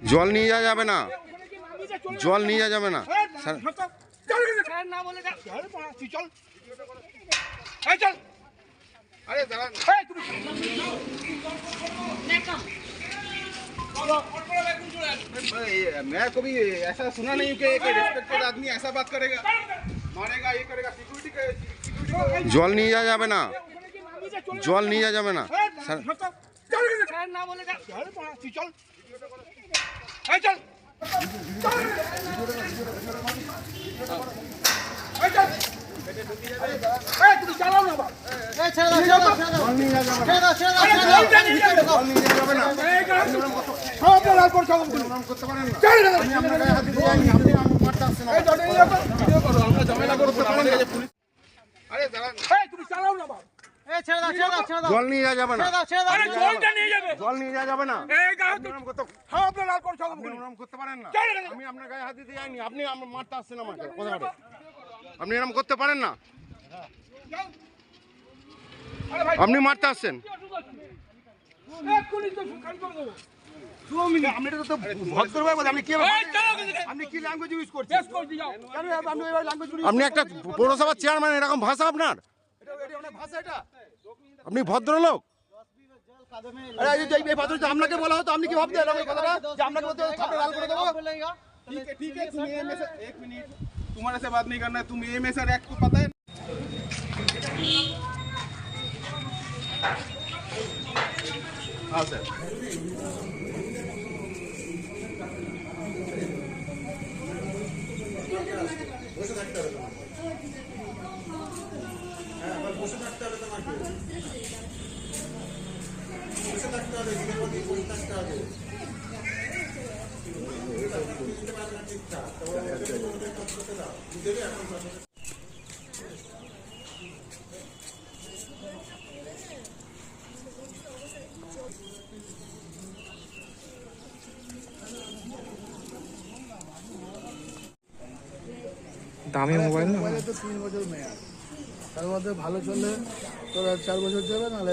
জল নিয়ে যাওয়া যাবে না জল নিয়ে যাওয়া যাবে না স্যার- স্যার না বলে যা। আরে বাড়া, তুই চল এই চল আরে দাঁড়ান এই তুমি मैं कभी ऐसा सुना नहीं कि एक रिस्पेक्टेड आदमी ऐसा बात करेगा मारेगा ये करेगा सिक्योरिटी জল নিয়ে যাওয়া যাবে না ওখানে কি নামিয়ে যা, চলে যা। জল নিয়ে যাওয়া যাবে না এই, স্যার- চল। জল নিয়ে যাবে না। জলটা নিয়ে। জল নিয়ে যাওয়া যাবে না। গুলো। করতে পারেন না। আমি আপনার গায়ে হাত দিতে যাইনি। আপনি আমার মারতে আসছেন আমাকে। কথা বলে আপনি এরকম করতে পারেন না? আপনি মারতে আসছেন। আপনি একটা পৌরসভার চেয়ারম্যান এরকম ভাষা আপনার? আপনি ভদ্রলোক? আরে এই যে এই ভদ্রতা আপনাকে বলা হতো আপনি কি ভাবতেন এরকম কথাটা যে আপনাকে বলতে হবে, থাপড়ে লাল করে দেবো ठीक है ठीक है तुम ये में से एक मिनट तुम्हारे से बात नहीं करना है तुम ये में से एक्ट को पता है हाँ सर দামি মোবাইল না? মোবাইলে তো তিন বছর মেয়াদ। তার মধ্যে ভালো চললে তোর আর চার বছর যাবে নাহলে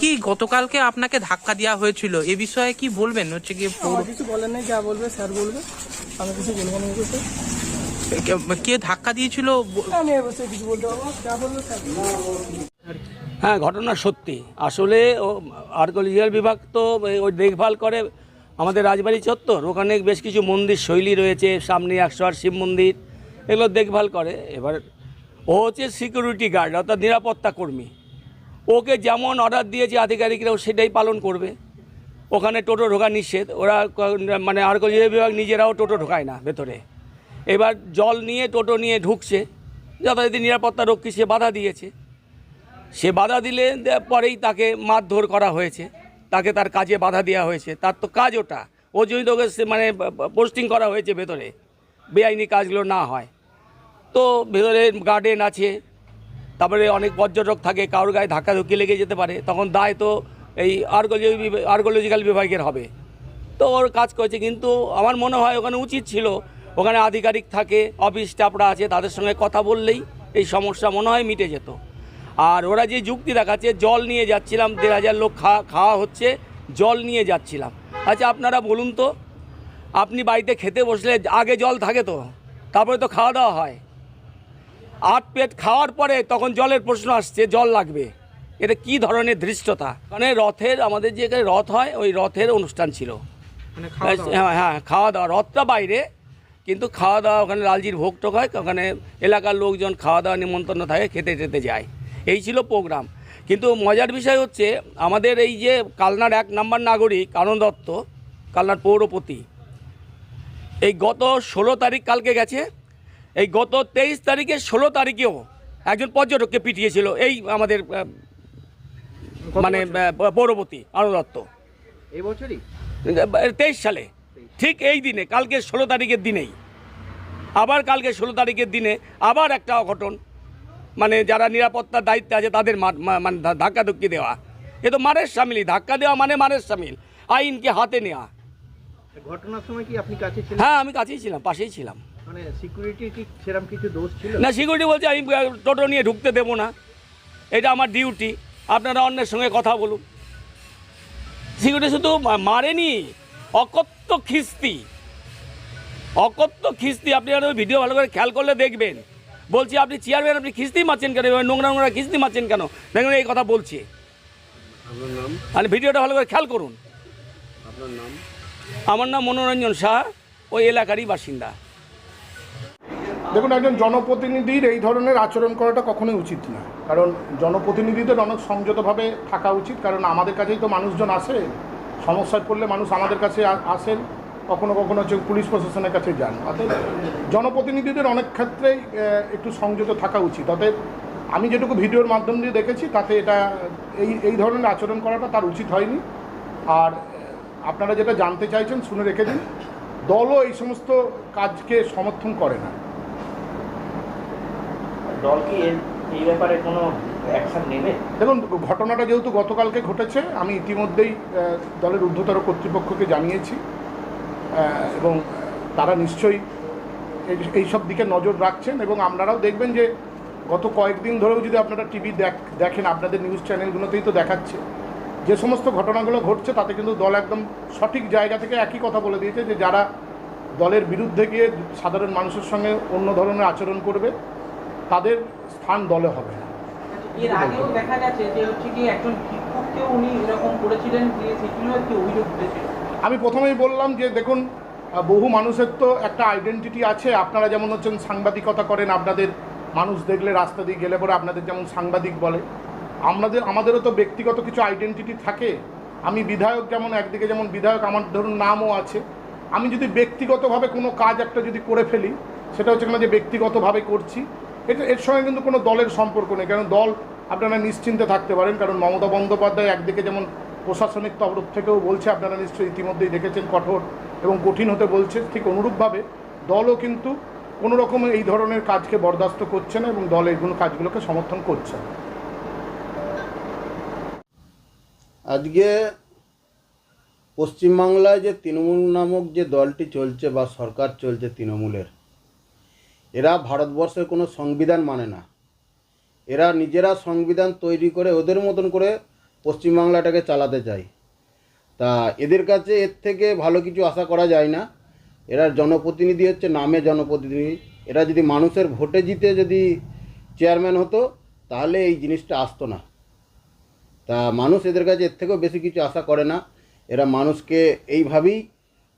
কি গতকালকে আপনাকে ধাক্কা দেওয়া হয়েছিল? এ বিষয়ে কি বলবেন? হচ্ছে কি কিছু বলেন নাই যা বলবে স্যার বলবে। আমি কিছু বলব না কে ধাক্কা দিয়েছিল? ব- আমি এবছর কিছু বলতে যা বলবে স্যার। হ্যাঁ ঘটনা সত্যি। আসলে ও আর্কোলজিক্যাল বিভাগ তো ওই দেখভাল করে আমাদের রাজবাড়ি চত্বর। ওখানে বেশ কিছু মন্দির শৈলী রয়েছে। সামনে একশো আট শিব মন্দির। এগুলো দেখভাল করে। এবার ও হচ্ছে সিকিউরিটি গার্ড অর্থাৎ নিরাপত্তা কর্মী। ওকে যেমন অর্ডার দিয়েছে আধিকারিকরাও সেটাই পালন করবে। ওখানে টোটো ঢোকা নিষেধ। ওরা মানে আর্কোলজিক্যাল বিভাগ নিজেরাও টোটো ঢোকায় না ভেতরে। এবার জল নিয়ে টোটো নিয়ে ঢুকছে। যথারীতি নিরাপত্তা রক্ষী সে বাধা দিয়েছে। সে বাধা দিলে পরেই তাকে মারধর করা হয়েছে। তাকে তার কাজে বাধা দেওয়া হয়েছে। তার তো কাজ ওটা। ও যদি তোকে মানে পোস্টিং করা হয়েছে ভেতরে। বেআইনি কাজগুলো না হয়। তো ভেতরে গার্ডেন আছে, তারপরে অনেক পর্যটক থাকে, কারোর গায়ে ধাক্কাধুক্কি লেগে যেতে পারে, তখন দায় তো এই আর্কোলজি আর্কোলজিক্যাল বিভাগের হবে। তো ওর কাজ করেছে, কিন্তু আমার মনে হয় ওখানে উচিত ছিল, ওখানে আধিকারিক থাকে অফিস স্টাফরা আছে, তাদের সঙ্গে কথা বললেই এই সমস্যা মনে হয় মিটে যেত। আর ওরা যে যুক্তি দেখাচ্ছে, জল নিয়ে যাচ্ছিলাম, দেড় হাজার লোক খাওয়া খাওয়া হচ্ছে, জল নিয়ে যাচ্ছিলাম। আচ্ছা আপনারা বলুন তো আপনি বাড়িতে খেতে বসলে আগে জল থাকে তো তারপরে তো খাওয়া দাওয়া হয়। আট পেট খাওয়ার পরে তখন জলের প্রশ্ন আসছে জল লাগবে। এটা কি ধরনের ধৃষ্টতা? মানে রথের আমাদের যে এখানে রথ হয় ওই রথের অনুষ্ঠান ছিল। মানে দাওয়া। হ্যাঁ হ্যাঁ খাওয়া দাওয়া। রথটা বাইরে কিন্তু খাওয়া দাওয়া ওখানে লালজির ভোগ টোক হয় ওখানে এলাকার লোকজন খাওয়া দাওয়া নিমন্ত্রণ থাকে খেতে খেতে যায়। এই ছিল প্রোগ্রাম। কিন্তু মজার বিষয় হচ্ছে আমাদের এই যে কালনার এক নাম্বার নাগরিক আনন্দ দত্ত কালনার পৌরপতি এই গত ষোলো তারিখ কালকে গেছে এই গত তেইশ তারিখে ষোলো তারিখেও একজন পর্যটককে পিটিয়েছিল এই আমাদের মানে আহ, পৌরপতি আনন্দ দত্ত এই বছরই? তেইশ সালে। ঠিক এই দিনে কালকে ষোলো তারিখের দিনেই। আবার কালকে ষোলো তারিখের দিনে আবার একটা অঘটন মানে যারা নিরাপত্তার দায়িত্বে আছে তাদের মানে ধাক্কাধুক্কি দেওয়া। এ তো মারের সামিলই ধাক্কা দেওয়া মানে মারের সামিল। আইনকে হাতে নেওয়া ঘটনার সময় কি আপনি কাছে ছিলেন? হ্যাঁ আমি কাছেই ছিলাম পাশেই ছিলাম। মানে সিকিউরিটি কি সেরকম কিছু দোষ ছিল? না সিকিউরিটি বলছে আমি টোটো নিয়ে ঢুকতে দেবো না। এটা আমার ডিউটি আপনারা অন্যের সঙ্গে কথা বলুন। সিকিউরিটি শুধু মারেনি অকথ্য খিস্তি। অকথ্য খিস্তি আপনি আর ভিডিও ভালো করে খেয়াল করলে দেখবেন। বলছি আপনি চেয়ারম্যান আপনি খিস্তি মারছেন কেন? এবার নোংরা নোংরা খিস্তি মারছেন কেন? দেখবেন এই কথা বলছি। আর ভিডিওটা ভালো করে খেয়াল করুন। আমার নাম মনোরঞ্জন শাহ ওই এলাকারই বাসিন্দা। দেখুন, একজন জনপ্রতিনিধির এই ধরনের আচরণ করাটা কখনোই উচিত না কারণ জনপ্রতিনিধিদের অনেক সংযতভাবে থাকা উচিত, কারণ আমাদের কাছেই তো মানুষজন আসে। সমস্যায় পড়লে মানুষ আমাদের কাছে আসেন। কখনো কখনো হচ্ছে পুলিশ প্রশাসনের কাছে যান। অতএব জনপ্রতিনিধিদের অনেক ক্ষেত্রেই একটু সংযত থাকা উচিত। অতএব আমি যেটুকু ভিডিওর মাধ্যম দিয়ে দেখেছি, তাতে এটা, এই এই ধরনের আচরণ করাটা তার উচিত হয়নি। আর আপনারা যেটা জানতে চাইছেন শুনে রেখে দিন। দলও এই সমস্ত কাজকে সমর্থন করে না। দল কি এই ব্যাপারে কোনো অ্যাকশন নেবে? দেখুন ঘটনাটা যেহেতু গতকালকে ঘটেছে আমি ইতিমধ্যেই দলের ঊর্ধ্বতর কর্তৃপক্ষকে জানিয়েছি। এবং তারা নিশ্চয়ই এই- সব দিকে নজর রাখছেন এবং আপনারাও দেখবেন যে গত কয়েকদিন ধরেও যদি আপনারা টিভি দেখেন আপনাদের নিউজ চ্যানেলগুলোতেই তো দেখাচ্ছে। যে সমস্ত ঘটনাগুলো ঘটছে তাতে কিন্তু দল একদম সঠিক জায়গা থেকে একই কথা বলে দিয়েছে যে যারা দলের বিরুদ্ধে গিয়ে সাধারণ মানুষের সঙ্গে অন্য ধরনের আচরণ করবে তাদের স্থান দলে হবে। না এর আগেও দেখা গেছে যে হচ্ছে কি একজন শিক্ষককেও উনি এরকম করেছিলেন যে সেটিও একটি অভিযোগ উঠেছিল আমি প্রথমেই বললাম যে দেখুন বহু মানুষের তো একটা আইডেন্টিটি আছে। আপনারা যেমন হচ্ছেন সাংবাদিকতা করেন আপনাদের মানুষ দেখলে রাস্তা দিয়ে গেলে পরে আপনাদের যেমন সাংবাদিক বলে। আমাদের আমাদেরও তো ব্যক্তিগত কিছু আইডেন্টিটি থাকে। আমি বিধায়ক যেমন একদিকে, যেমন বিধায়ক আমার ধরুন নামও আছে। আমি যদি ব্যক্তিগতভাবে কোনো কাজ একটা যদি করে ফেলি, সেটা হচ্ছে কিনা যে ব্যক্তিগতভাবে করছি এটা এর সঙ্গে কিন্তু কোনো দলের সম্পর্ক নেই। কারণ দল আপনারা নিশ্চিন্তে থাকতে পারেন। কারণ মমতা বন্দ্যোপাধ্যায় একদিকে যেমন প্রশাসনিক তরফ থেকেও বলছে, আপনারা নিশ্চয়ই ইতিমধ্যেই দেখেছেন কঠোর এবং কঠিন হতে বলছে। ঠিক অনুরূপভাবে দলও কিন্তু কোনো রকম এই ধরনের কাজকে বরদাস্ত করছে না এবং দল এইগুলো কাজগুলোকে সমর্থন করছে না। আজকে পশ্চিমবাংলায় যে তৃণমূল নামক যে দলটি চলছে বা সরকার চলছে তৃণমূলের, এরা ভারতবর্ষের কোনো সংবিধান মানে না। এরা নিজেরা সংবিধান তৈরি করে ওদের মতন করে পশ্চিমবাংলাটাকে চালাতে চায়। তা এদের কাছে এর থেকে ভালো কিছু আশা করা যায় না। এরা জনপ্রতিনিধি হচ্ছে, নামে জনপ্রতিনিধি। এরা যদি মানুষের ভোটে জিতে যদি চেয়ারম্যান হতো, তাহলে এই জিনিসটা আসতো না। তা মানুষ এদের কাছে এর থেকেও বেশি কিছু আশা করে না। এরা মানুষকে এইভাবেই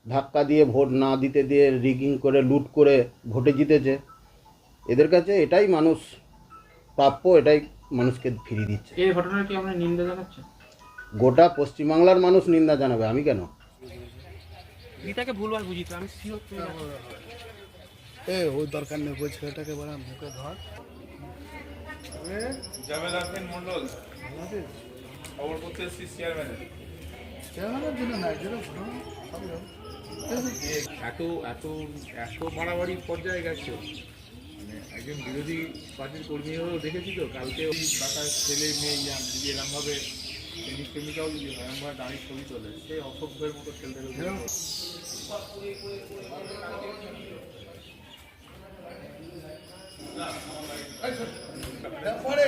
ধাক্কা দিয়ে ভোট না দিতে দিয়ে রিগিং করে লুট করে ভোটে জিতেছে। এদের কাছে এটাই মানুষ প্রাপ্য এটাই মানুষকে ফিরিয়ে দিচ্ছে। এই ঘটনার কি আমরা নিন্দা জানাচ্ছেন? গোটা পশ্চিমবাংলার মানুষ নিন্দা জানাবে আমি কেন? গীতাকে ভুলভাল বুঝিত আমি শিওর এ ওই দরকার নেই ওই ছেলেটাকে বলে মুখে ধর। খবর করতে এসেছি চেয়ারম্যানের চেয়ারম্যানের জন্য না যেন এত এত এত বাড়াবাড়ি পর্যায়ে গেছে। মানে একজন বিরোধী পার্টির কর্মী হয়েও দেখেছি তো কালকে ওই বাতার ছেলে মেয়ে ইয়ান যদি এরমভাবে প্রেমিক প্রেমিকাও যদি এরমভাবে দাঁড়িয়ে ছবি চলে সে অসভ্যের মতো খেলতে পারে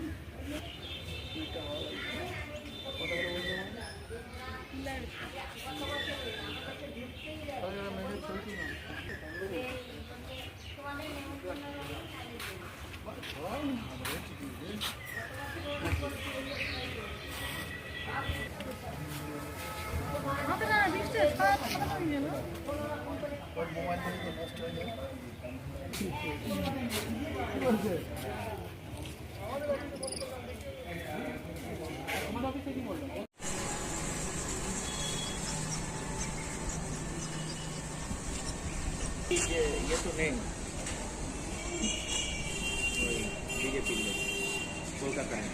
ये ये तो नहीं बीजेपी कोलकाता है